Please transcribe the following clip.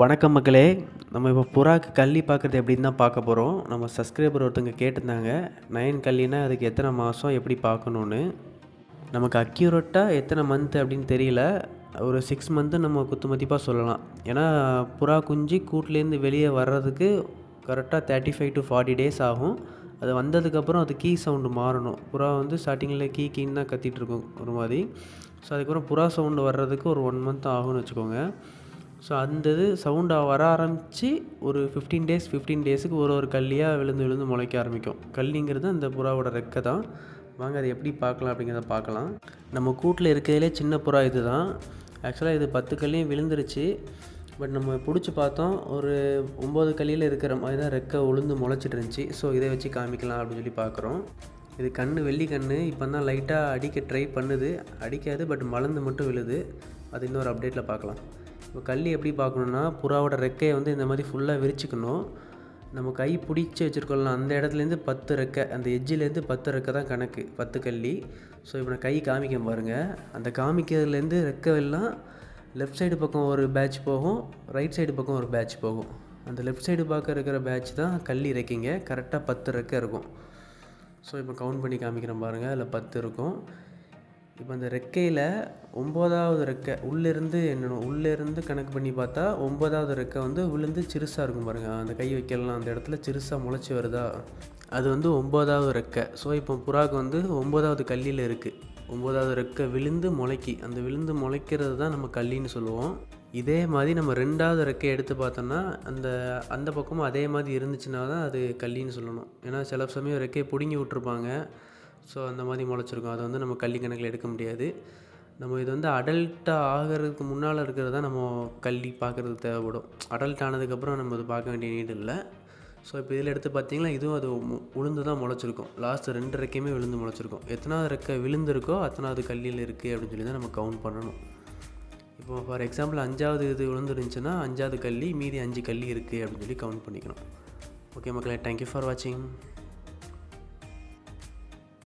வணக்கம் மக்களே. நம்ம இப்போ புறாக்கு கள்ளி பார்க்குறது எப்படின்னு தான் பார்க்க போகிறோம் நம்ம சப்ஸ்கிரைபர் ஒருத்தவங்க கேட்டிருந்தாங்க. நயன் கள்ளினா அதுக்கு எத்தனை மாதம் எப்படி பார்க்கணுன்னு நமக்கு அக்யூரேட்டாக எத்தனை மந்த் அப்படின்னு தெரியல. ஒரு சிக்ஸ் மந்த்து நம்ம குத்துமதிப்பாக சொல்லலாம். ஏன்னா புறா குஞ்சு கூட்டிலேருந்து வெளியே வர்றதுக்கு கரெக்டாக thirty five to forty days ஆகும். அது வந்ததுக்கப்புறம் அது கீ சவுண்டு மாறணும். புறா வந்து ஸ்டார்டிங்கில் கீ கீன்னு தான் கத்திகிட்ருக்கும் இருக்கும் ஒரு மாதிரி. ஸோ அதுக்கப்புறம் புறா சவுண்டு வர்றதுக்கு ஒரு ஒன் மந்த் ஆகும்னு வச்சுக்கோங்க. ஸோ அந்த இது சவுண்டாக வர ஆரம்பித்து ஒரு ஃபிஃப்டீன் டேஸ் ஃபிஃப்டீன் டேஸுக்கு ஒரு ஒரு கல்லியாக விழுந்து விழுந்து முளைக்க ஆரம்பிக்கும். கல்லிங்கிறது அந்த புறாவோட ரெக்கை தான். வாங்க அதை எப்படி பார்க்கலாம் அப்படிங்கிறத பார்க்கலாம். நம்ம கூட்டில் இருக்கிறதுலே சின்ன புறா இது தான் ஆக்சுவலாக இது பத்து கல்லையும் விழுந்துருச்சு. பட் நம்ம பிடிச்சி பார்த்தோம் ஒரு ஒம்பது கல்லியில் இருக்கிற மாதிரி தான் ரெக்கை உளுந்து முளைச்சிட்டு இருந்துச்சு. ஸோ இதை வச்சு காமிக்கலாம் அப்படின்னு சொல்லி பார்க்குறோம். இது கண் வெள்ளி கண் இப்போ தான் லைட்டாக அடிக்க ட்ரை பண்ணுது. அடிக்காது பட் மலர்ந்து மட்டும் விழுது. அது இன்னொரு அப்டேட்டில் பார்க்கலாம். இப்போ கல் எப்படி பார்க்கணுன்னா புறாவோட ரெக்கையை வந்து இந்த மாதிரி ஃபுல்லாக விரிச்சுக்கணும். நம்ம கை பிடிச்சி வச்சுருக்கோம்ல அந்த இடத்துலேருந்து பத்து ரெக்கை அந்த எஜ்ஜிலேருந்து பத்து ரெக்கை தான் கணக்கு பத்து கள்ளி ஸோ இப்போ நான் கை காமிக்க பாருங்கள் அந்த காமிக்கிறதுலேருந்து ரெக்கை எல்லாம் லெஃப்ட் சைடு பக்கம் ஒரு பேட்ச் போகும் ரைட் சைடு பக்கம் ஒரு பேட்ச் போகும். அந்த லெஃப்ட் சைடு பார்க்க இருக்கிற பேட்ச் தான் கள்ளி ரெக்கிங்க. கரெக்டாக பத்து ரெக்கை இருக்கும். ஸோ இப்போ கவுண்ட் பண்ணி காமிக்கிறேன் பாருங்கள் அதில் பத்து இருக்கும். இப்போ அந்த ரெக்கையில் ஒம்போதாவது ரெக்கை உள்ளேருந்து என்னணும் உள்ளேருந்து கணக்கு பண்ணி பார்த்தா ஒம்போதாவது ரெக்கை வந்து விழுந்து சிறுசாக இருக்கும் பாருங்கள் அந்த கை வைக்கலாம் அந்த இடத்துல சிறுசாக முளைச்சி வருதா? அது வந்து ஒம்போதாவது ரெக்கை. ஸோ இப்போ புறாக்கு வந்து ஒம்போதாவது கல்லியில் இருக்குது ஒம்போதாவது ரெக்கை விழுந்து முளைக்கி. அந்த விழுந்து முளைக்கிறது தான் நம்ம கல்லின்னு சொல்லுவோம். இதே மாதிரி நம்ம ரெண்டாவது ரெக்கை எடுத்து பார்த்தோம்னா அந்த அந்த பக்கமும் அதே மாதிரி இருந்துச்சுன்னா தான் அது கல்லின்னு சொல்லணும். ஏன்னா சில சமயம் ரெக்கையை பிடுங்கி விட்ருப்பாங்க ஸோ அந்த மாதிரி முளைச்சிருக்கும். அதை வந்து நம்ம கள்ளி கணக்கில் எடுக்க முடியாது. நம்ம இது வந்து அடல்ட்டாக ஆகிறதுக்கு முன்னால் இருக்கிறது தான் நம்ம கள்ளி பார்க்குறது தேவைப்படும். அடல்ட் ஆனதுக்கப்புறம் நம்ம இது பார்க்க வேண்டிய நீடு இல்லை. ஸோ இப்போ இதில் எடுத்து பார்த்தீங்கன்னா இதுவும் அது உளுந்து தான் முளைச்சிருக்கும். லாஸ்ட் ரெண்டு ரெக்கையுமே விழுந்து முளைச்சிருக்கும். எத்தனாவது ரெக்கை விழுந்திருக்கோ அத்தனாவது கல்லியில் இருக்குது அப்படின்னு சொல்லி தான் நம்ம கவுண்ட் பண்ணணும். இப்போ ஃபார் எக்ஸாம்பிள் அஞ்சாவது இது விழுந்துருந்துச்சுன்னா அஞ்சாவது கல்லி மீதி அஞ்சு கல்லி இருக்குது அப்படின்னு சொல்லி கவுண்ட் பண்ணிக்கணும். ஓகே மக்களே தேங்க்யூ ஃபார் வாட்சிங்